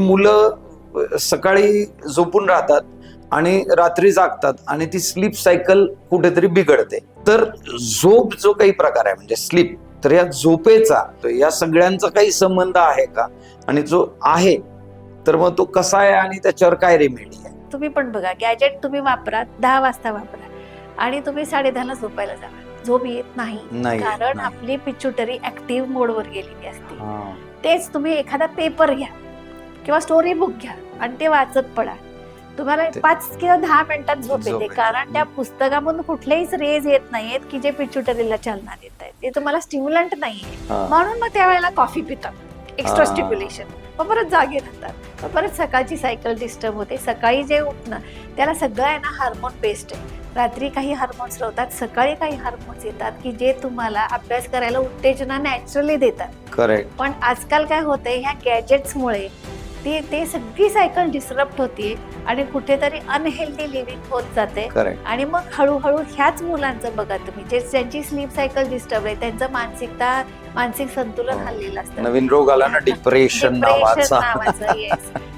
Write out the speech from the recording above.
मुलं सकाळी झोपून राहतात आणि रात्री जागतात आणि ती स्लीप सायकल कुठेतरी बिघडते. तर झोप जो काही प्रकार आहे म्हणजे स्लीप तर या झोपेचा या सगळ्यांचा काही संबंध आहे का? आणि जो आहे तर मग तो कसा आहे आणि त्याच्यावर काय रेमेडी आहे? तुम्ही पण बघा गॅजेट तुम्ही वापरा दहा वाजता वापरा आणि तुम्ही साडे ला झोपायला जावा झोप येत नाही कारण. आपली पिच्युटरी ऍक्टिव्ह मोडवर गेलेली असते. तेच तुम्ही एखादा पेपर घ्या. किंवा स्टोरी बुक घ्या आणि ते वाचत पडा. तुम्हाला पाच किंवा दहा मिनिटात झोप येते. कारण त्या पुस्तकामधून कुठलेच रेज येत नाहीयेत की जे पिच्युटरीला चालना देत आहेत. ते तुम्हाला स्टिम्युलंट नाहीये. म्हणून मग त्यावेळेला कॉफी पितात. एक्स्ट्रा. स्टिम्युलेशन मग परत जागे राहतात. मग परत सकाळची सायकल डिस्टर्ब होते. सकाळी जे उठणं त्याला सगळं आहे ना हार्मोन बेस्ड आहे. रात्री काही हार्मोन्स राहतात सकाळी काही हार्मोन्स येतात की जे तुम्हाला अभ्यास करायला उत्तेजना नॅचरली देतात. करेक्ट पण आजकाल काय होतंय ह्या गॅजेट्समुळे ते ते सगळी सायकल डिस्टर्ब होतीये आणि कुठेतरी अनहेल्दी लिव्हिंग होत जाते आणि मग हळूहळू ह्याच मुलांचं बघा तुम्ही जे ज्यांची स्लीप सायकल डिस्टर्ब आहे त्यांचं मानसिकता मानसिक संतुलन हो. हल्लेलं असतं नवीन रोग आला ना डिप्रेशन Depression नावाचा नावाचं yes.